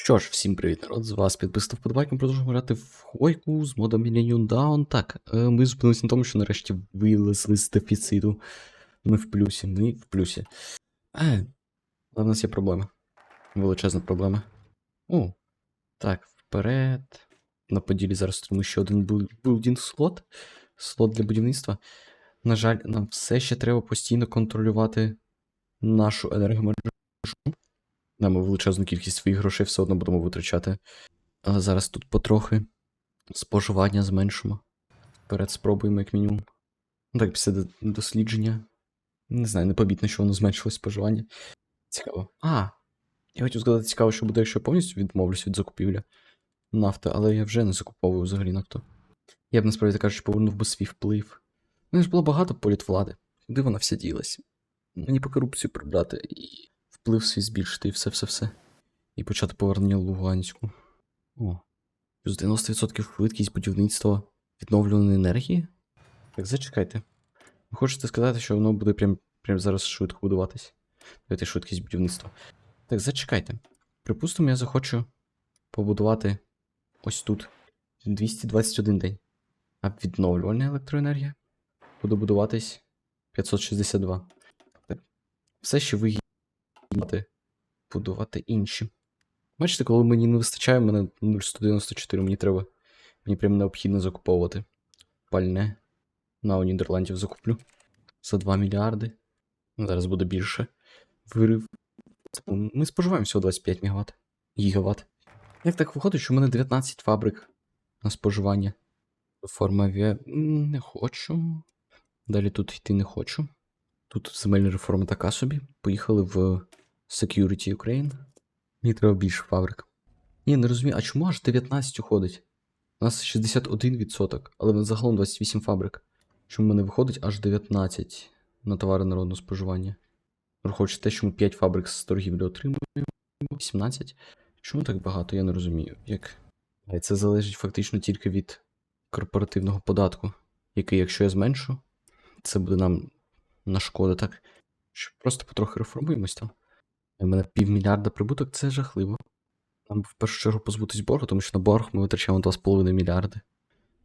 Що ж, всім привіт, народ, з вас підписав вподобайки, ми продовжуємо грати в Хойку з модом Millennium Down. Так, е, ми зупинилися на тому, що нарешті вилезли з дефіциту. Ми в плюсі, ми в плюсі. Е, але в нас є проблема. Величезна проблема. О, так, вперед. На поділі зараз отримую ще один білдінг слот. Слот для будівництва. На жаль, нам все ще треба постійно контролювати нашу енергомережу. Да, ми величезну кількість своїх грошей все одно будемо витрачати. Але зараз тут потрохи споживання зменшимо. Вперед спробуємо, як мінімум. Ну так, після дослідження. Не знаю, непомітно, що воно зменшилось споживання. Цікаво. А! Я хотів сказати, цікаво, що буде, якщо я повністю відмовлюсь від закупівлі нафти, але я вже не закуповую взагалі нафту. Я б насправді кажучи, повернув би свій вплив. У мене ж було багато політвлади. Куди вона вся ділась? Мені по корупцію прибрати і вплив свій збільшити і все-все-все. І почати повернення Луганську. О. Плюс 90% швидкість будівництва відновлюваної енергії? Так, зачекайте. Ви хочете сказати, що воно буде прям, прям зараз швидко будуватись? Давайте швидкість будівництва. Так, зачекайте. Припустимо, я захочу побудувати ось тут 221 день. А відновлювальна електроенергія буде будуватись 562. Так. Все ще вигідно будувати, будувати інші. Бачите, коли мені не вистачає, мене 0,194, мені треба. Мені прям необхідно закуповувати. Пальне. На у Нідерландів закуплю. За 2 мільярди. Ну, зараз буде більше. Вирив. Ми споживаємо всього 25 МВт. Гігават. Як так виходить, що в мене 19 фабрик на споживання? Форма авіа. Не хочу. Далі тут йти не хочу. Тут земельна реформа така собі. Поїхали в Security Ukraine. Мені треба більше фабрик. Ні, не розумію, а чому аж 19 уходить? У нас 61%, але в нас загалом 28 фабрик. Чому в мене виходить аж 19 на товари народного споживання? Враховуючи те, що ми 5 фабрик з торгівлі отримуємо, 18. Чому так багато, я не розумію. Як? Це залежить фактично тільки від корпоративного податку, який, якщо я зменшу, це буде нам на шкоду, так? Що просто потрохи реформуємось там. У мене півмільярда прибуток це жахливо. Нам в першу чергу позбутись боргу, тому що на борг ми витрачаємо 2,5 мільярди.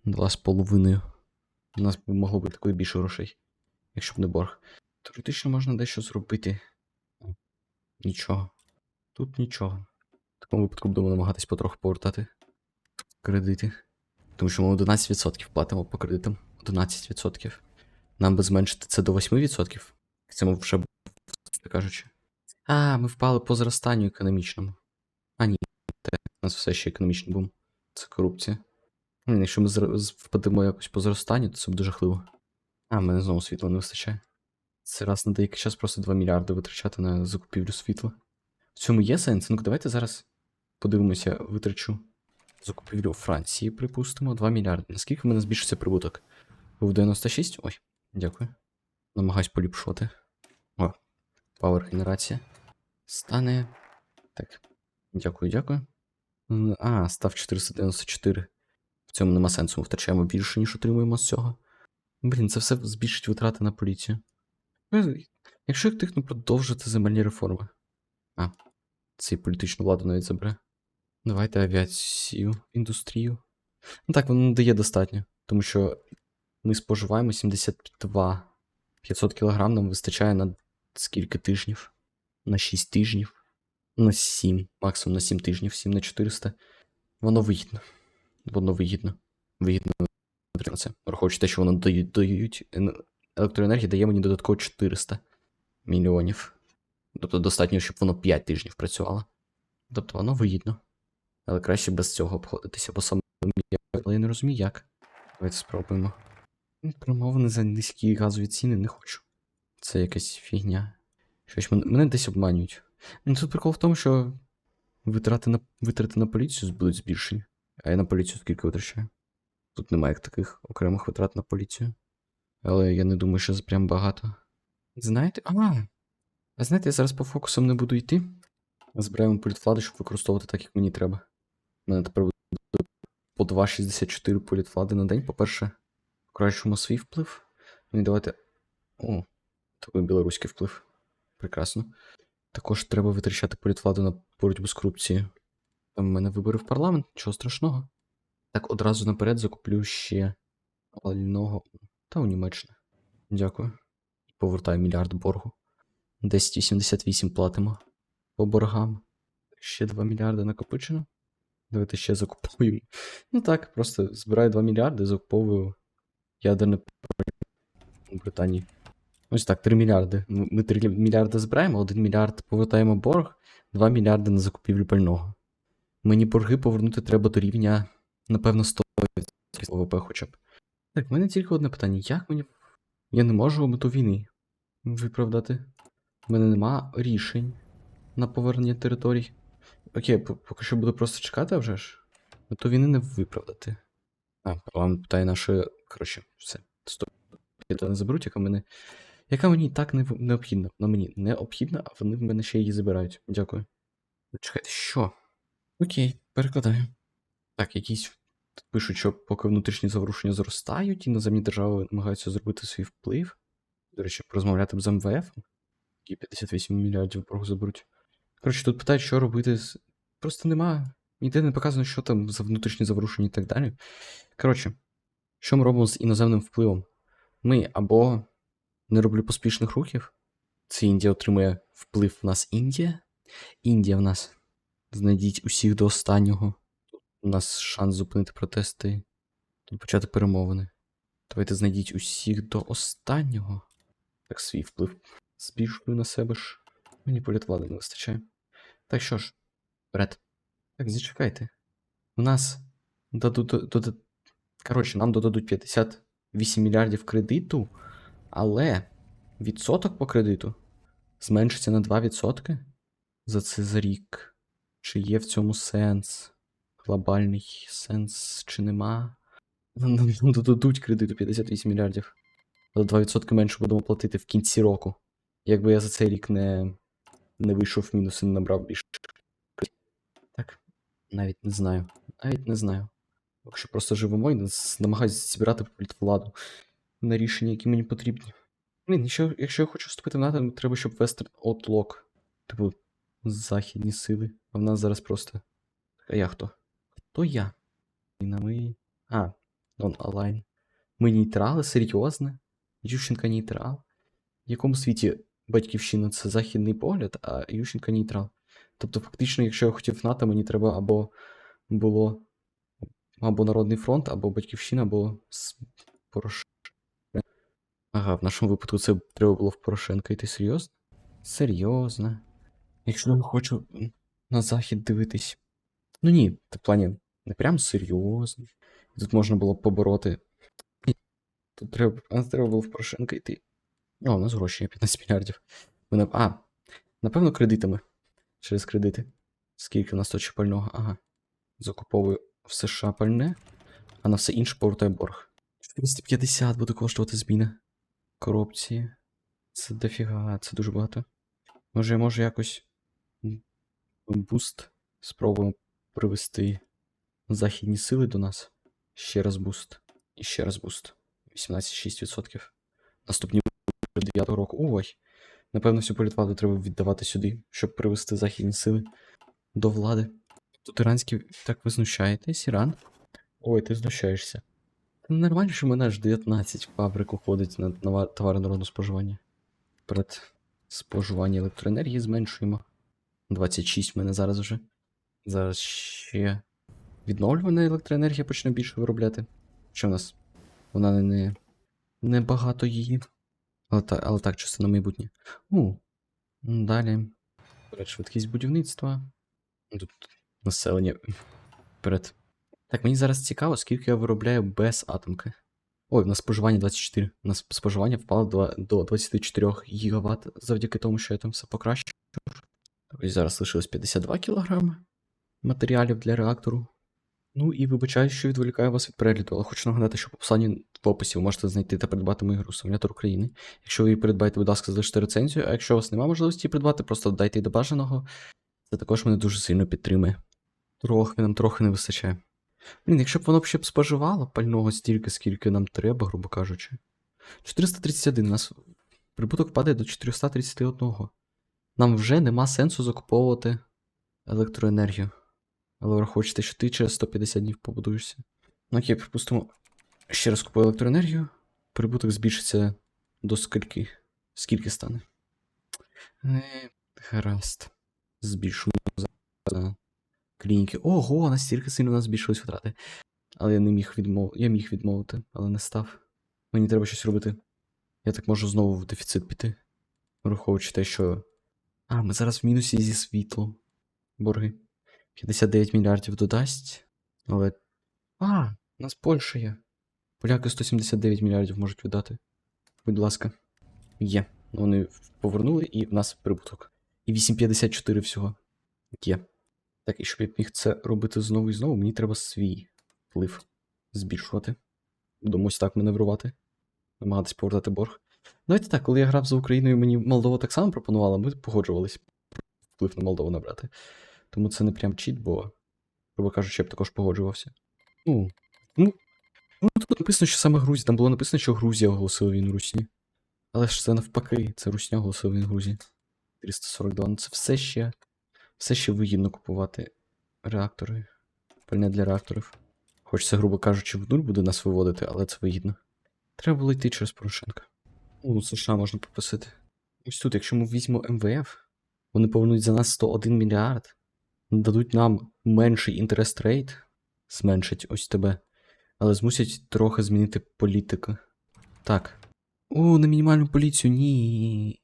2,5. У нас могло бути такої більше грошей, якщо б не борг. Теоретично можна дещо зробити. Нічого. Тут нічого. В такому випадку будемо намагатись потроху повертати кредити. Тому що ми 11% платимо по кредитам. 11%. Нам би зменшити це до 8%. Це ми вже, кажучи. А, ми впали по зростанню економічному. А, ні, те, у нас все ще економічний бум. Це корупція. Якщо ми впадемо якось по зростанню, то це буде жахливо. А, в мене знову світла не вистачає. Це раз на деякий час просто 2 мільярди витрачати на закупівлю світла. В цьому є сенс? Ну давайте зараз подивимося, витрачу закупівлю Франції, припустимо, 2 мільярди. Наскільки в мене збільшиться прибуток? Був 96? Ой, дякую. Намагаюсь поліпшувати. О, пауер генерація. Стане. Так. Дякую, дякую. А, став 494. В цьому нема сенсу, ми втрачаємо більше, ніж отримуємо з цього. Блін, це все збільшить витрати на поліцію. Е, Якщо я тихну продовжити земельні реформи. А, це політичну владу навіть забере. Давайте авіацію, індустрію. Ну так, воно дає достатньо, тому що ми споживаємо 72 500 кг нам вистачає на скільки тижнів? На 6 тижнів. На 7, максимум на 7 тижнів, 7 на 400. Воно вигідно. Воно вигідно. Вигідно на це. Враховуючи те, що воно дають, дають ен- електроенергії дає мені додатково 400 мільйонів. Тобто достатньо, щоб воно 5 тижнів працювало. Тобто воно вигідно. Але краще без цього обходитися, бо саме але я не розумію як. Давайте спробуємо. Промовини за низькі газові ціни не хочу. Це якась фігня. Щось мене, мене десь обманюють. Ну тут прикол в тому, що витрати на, витрати на поліцію будуть збільшені. А я на поліцію скільки витрачаю? Тут немає таких окремих витрат на поліцію. Але я не думаю, що це прям багато. Знаєте. А! А знаєте, я зараз по фокусам не буду йти. Збираємо політвлади, щоб використовувати так, як мені треба. У мене тепер буде по 2,64 політвлади на день. По-перше, покращимо свій вплив. Ну і давайте. О, такий білоруський вплив. Прекрасно. Також треба витрачати політвладу на боротьбу з корупцією. Там в мене вибори в парламент, нічого страшного. Так одразу наперед закуплю ще пального. Та у Німеччини. Дякую. Повертаю мільярд боргу. 1088 платимо по боргам. Ще 2 мільярди накопичено. Давайте ще закуповуємо. Ну так, просто збираю 2 мільярди, закуповую ядерне у Британії. Ось так, 3 мільярди. Ми 3 мільярди збираємо, 1 мільярд повертаємо борг, 2 мільярди на закупівлю пального. Мені борги повернути треба до рівня, напевно, 100% ВВП хоча б. Так, в мене тільки одне питання. Як мені. Я не можу мету війни виправдати. У мене нема рішень на повернення територій. Окей, поки що буду просто чекати а вже ж. Мету війни не виправдати. А, парламент питає наше. Коротше, все. Стоп. Я не заберуть, яка мене. Яка мені так не необхідна. Вона мені необхідна, а вони в мене ще її забирають. Дякую. Чекайте, що? Окей, перекладаю. Так, якісь тут пишуть, що поки внутрішні заворушення зростають, іноземні держави намагаються зробити свій вплив. До речі, порозмовляти б з МВФ. Які 58 мільярдів боргу заберуть. Коротше, тут питають, що робити з. Просто нема. Ніде не показано, що там за внутрішні заворушення і так далі. Коротше, що ми робимо з іноземним впливом? Ми або не роблю поспішних рухів. Це Індія отримує вплив в нас Індія. Індія в нас. Знайдіть усіх до останнього. У нас шанс зупинити протести і почати перемовини. Давайте знайдіть усіх до останнього. Так свій вплив збільшую на себе ж. Мені політ влади не вистачає. Так що ж, вперед. Так, зачекайте. У нас дадуть. Коротше, нам додадуть 58 мільярдів кредиту, але відсоток по кредиту зменшиться на 2% за це за рік. Чи є в цьому сенс? Глобальний сенс чи нема? Нам нам додадуть кредиту 58 мільярдів. Але 2% менше будемо платити в кінці року. Якби я за цей рік не, не вийшов в мінус і не набрав більше. Так, навіть не знаю. Навіть не знаю. Якщо просто живемо і намагаюся зібрати владу на рішення, які мені потрібні. Блін, якщо, якщо я хочу вступити в НАТО, то треба, щоб Western Outlook. Типу, західні сили. А в нас зараз просто. А я хто? Хто я? І на ми. А, он Align. Ми нейтрали, серйозно? Ющенка нейтрал? В якому світі батьківщина це західний погляд, а Ющенка нейтрал? Тобто, фактично, якщо я хотів НАТО, мені треба або було або Народний фронт, або Батьківщина, або Порошенко. Ага, в нашому випадку це треба було в Порошенка йти серйозно? Серйозно. Якщо я хочу на захід дивитись. Ну ні, в плані не прям серйозно. Тут можна було б побороти. Тут треба, треба було в Порошенка йти. О, у нас гроші є 15 мільярдів. Ми на... А, напевно, кредитами. Через кредити. Скільки у нас точно пального? Ага. Закуповую в США пальне, а на все інше повертаю борг. 450 буде коштувати зміна корупції. Це дофіга, це дуже багато. Може, я можу якось буст спробуємо привести західні сили до нас. Ще раз буст. І ще раз буст. 18,6%. Наступні 9 року. Ой. Напевно, всю політвладу треба віддавати сюди, щоб привести західні сили до влади. Тут іранські так ви знущаєтесь, Іран? Ой, ти знущаєшся. Та Нормально, що в мене аж 19 фабрик уходить на товари народного споживання. Перед споживання електроенергії зменшуємо. 26 в мене зараз вже. Зараз ще відновлювана електроенергія почне більше виробляти. Що в нас? Вона не, не, багато її. Але, та, але так, чисто на майбутнє. У, далі. Перед швидкість будівництва. Тут населення вперед. Так, мені зараз цікаво, скільки я виробляю без атомки.Ой, в нас споживання 24. У нас споживання впало до, до 24 гігаватт завдяки тому, що я там все покращив. Ось зараз лишилось 52 кілограми матеріалів для реактору. Ну і вибачаю, що відволікаю вас від перегляду, але хочу нагадати, що по посиланні в описі ви можете знайти та придбати мою гру Симулятор України. Якщо ви її придбаєте, будь ласка, залиште рецензію, а якщо у вас немає можливості її придбати, просто додайте її до бажаного. Це також мене дуже сильно підтримує. Трохи нам трохи не вистачає. Блін, якщо б воно б ще б споживало пального стільки, скільки нам треба, грубо кажучи. 431 у нас прибуток впадає до 431. Нам вже нема сенсу закуповувати електроенергію. Але враховуючи те, що ти через 150 днів побудуєшся. Ну окей, припустимо, ще раз купую електроенергію. Прибуток збільшиться до скільки? Скільки стане? Е, гаразд. Збільшуємо за клініки. Ого, настільки сильно у нас збільшились витрати. Але я не міг відмов... Я міг відмовити, але не став. Мені треба щось робити. Я так можу знову в дефіцит піти. Враховуючи те, що. А, ми зараз в мінусі зі світлом. Борги. 59 мільярдів додасть. Але. А, у нас Польща є. Поляки 179 мільярдів можуть віддати. Будь ласка. Є. Вони повернули, і в нас прибуток. І 8,54 всього. Є. Так, і щоб я міг це робити знову і знову, мені треба свій вплив збільшувати. Ось так маневрувати. Намагатись повертати борг. Давайте так, коли я грав за Україною, мені Молдова так само пропонувала, ми погоджувались вплив на Молдову набрати. Тому це не прям чіт, бо, грубо кажучи, я б також погоджувався. Ну, ну, ну тут написано, що саме Грузія. Там було написано, що Грузія оголосила війну Русні. Але ж це навпаки, це Русня оголосила війну Грузії. 342. Ну це все ще. Все ще вигідно купувати реактори. Пальне для реакторів. Хоч це, грубо кажучи, в нуль буде нас виводити, але це вигідно. Треба було йти через Порошенка. У США можна попросити. Ось тут, якщо ми візьмемо МВФ, вони повернуть за нас 101 мільярд, дадуть нам менший інтерест рейт, зменшать ось тебе, але змусять трохи змінити політику. Так. О, на мінімальну поліцію, ні.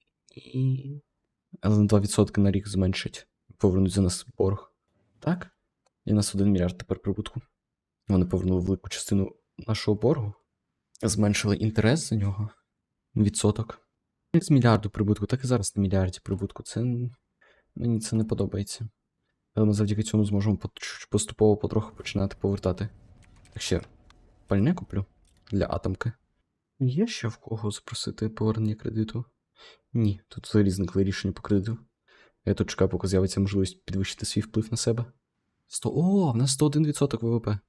Але на 2% на рік зменшать. Повернуть за нас борг. Так? І нас 1 мільярд тепер прибутку. Вони повернули велику частину нашого боргу, зменшили інтерес за нього. Відсоток. Як з мільярду прибутку, так і зараз на мільярді прибутку. Це мені це не подобається. Але ми завдяки цьому зможемо поступово потроху починати повертати. Так ще пальне куплю для атомки. Є ще в кого запросити повернення кредиту? Ні, тут зникли рішення по кредиту. Я тут чекаю, поки з'явиться можливість підвищити свій вплив на себе. 100... О, в нас 101% ВВП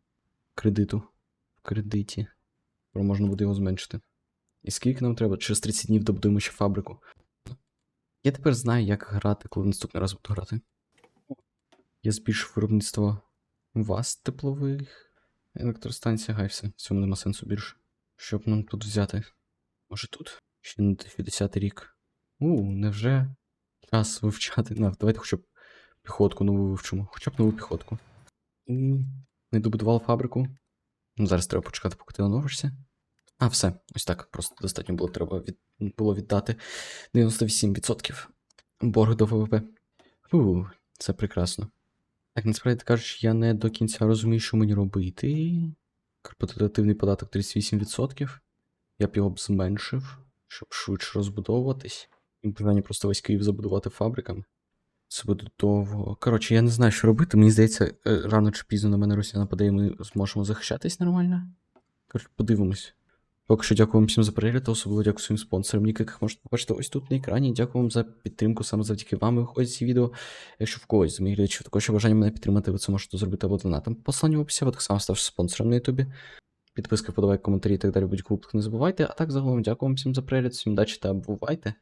кредиту. В кредиті. Про можна буде його зменшити. І скільки нам треба? Через 30 днів добудуємо ще фабрику. Я тепер знаю, як грати, коли наступний раз буду грати. Я збільшив виробництво вас теплових електростанцій, гай все. Цьому нема сенсу більше. Щоб нам тут взяти? Може тут? Ще на 2010 рік. У, невже час вивчати. На, давайте хоча б піхотку нову вивчимо. Хоча б нову піхотку. Не добудував фабрику. Ну, зараз треба почекати, поки ти оновишся. А, все, ось так. Просто достатньо було треба від... було віддати 98% боргу до ВВП. Фу, це прекрасно. Так, насправді кажучи, я не до кінця розумію, що мені робити. Корпоративний податок 38%. Я б його б зменшив, щоб швидше розбудовуватись. І бажання просто весь Київ забудувати фабриками. Це буде довго. Коротше, я не знаю, що робити. Мені здається, е, рано чи пізно на мене Росія нападе, і ми зможемо захищатись нормально. Коротше, подивимось. Поки що дякую вам всім за перегляд, та особливо дякую своїм спонсорам, яких можете побачити ось тут на екрані. Дякую вам за підтримку, саме завдяки вам виходять ці відео. Якщо в когось з моїх глядачів також є бажання мене підтримати, ви це можете зробити або донатом. Послання в описі, ви так само ставши спонсором на Ютубі. Підписки, подавай, коментарі і так далі, випадок не забувайте. А так загалом дякую вам всім за перегляд, всім удачі та бувайте!